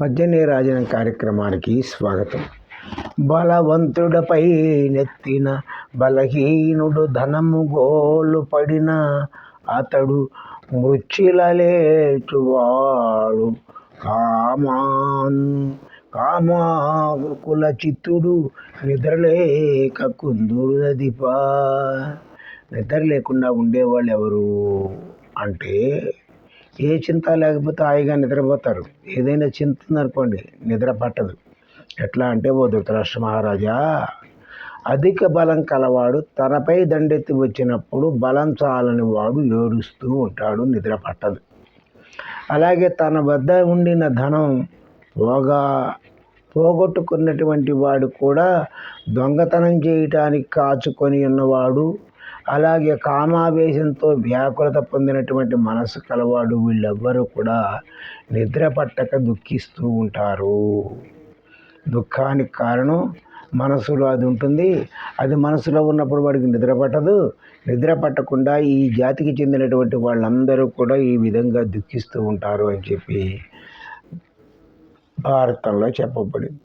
మధ్యనే రాజనం కార్యక్రమానికి స్వాగతం. బలవంతుడపై నెత్తిన బలహీనుడు ధనము గోలు పడిన అతడు మృత్యులలేచువాడు కామాన్ కామాకుల చిత్తుడు నిద్రలేక కుందురదిపా నిద్ర లేకుండా ఉండేవాళ్ళు ఎవరు అంటే ఏ చింత లేకపోతే హాయిగా నిద్రపోతారు. ఏదైనా చింత ఉందనుకోండి నిద్ర పట్టదు. ఎట్లా అంటే ఓ ధృతరాష్ట్ర మహారాజా అధిక బలం కలవాడు తనపై దండెత్తి వచ్చినప్పుడు బలం చాలని వాడు ఏడుస్తూ ఉంటాడు నిద్ర పట్టదు. అలాగే తన వద్ద ఉండిన ధనం పోగా పోగొట్టుకున్నటువంటి వాడు కూడా దొంగతనం చేయటానికి కాచుకొని ఉన్నవాడు అలాగే కామావేశంతో వ్యాకులత పొందినటువంటి మనసు కలవాడు వీళ్ళెవ్వరూ కూడా నిద్ర పట్టక దుఃఖిస్తూ ఉంటారు. దుఃఖానికి కారణం మనసులో అది ఉంటుంది. అది మనసులో ఉన్నప్పుడు వాడికి నిద్ర పట్టదు. నిద్ర పట్టకుండా ఈ జాతికి చెందినటువంటి వాళ్ళందరూ కూడా ఈ విధంగా దుఃఖిస్తూ ఉంటారు అని చెప్పి భారతంలో చెప్పబడింది.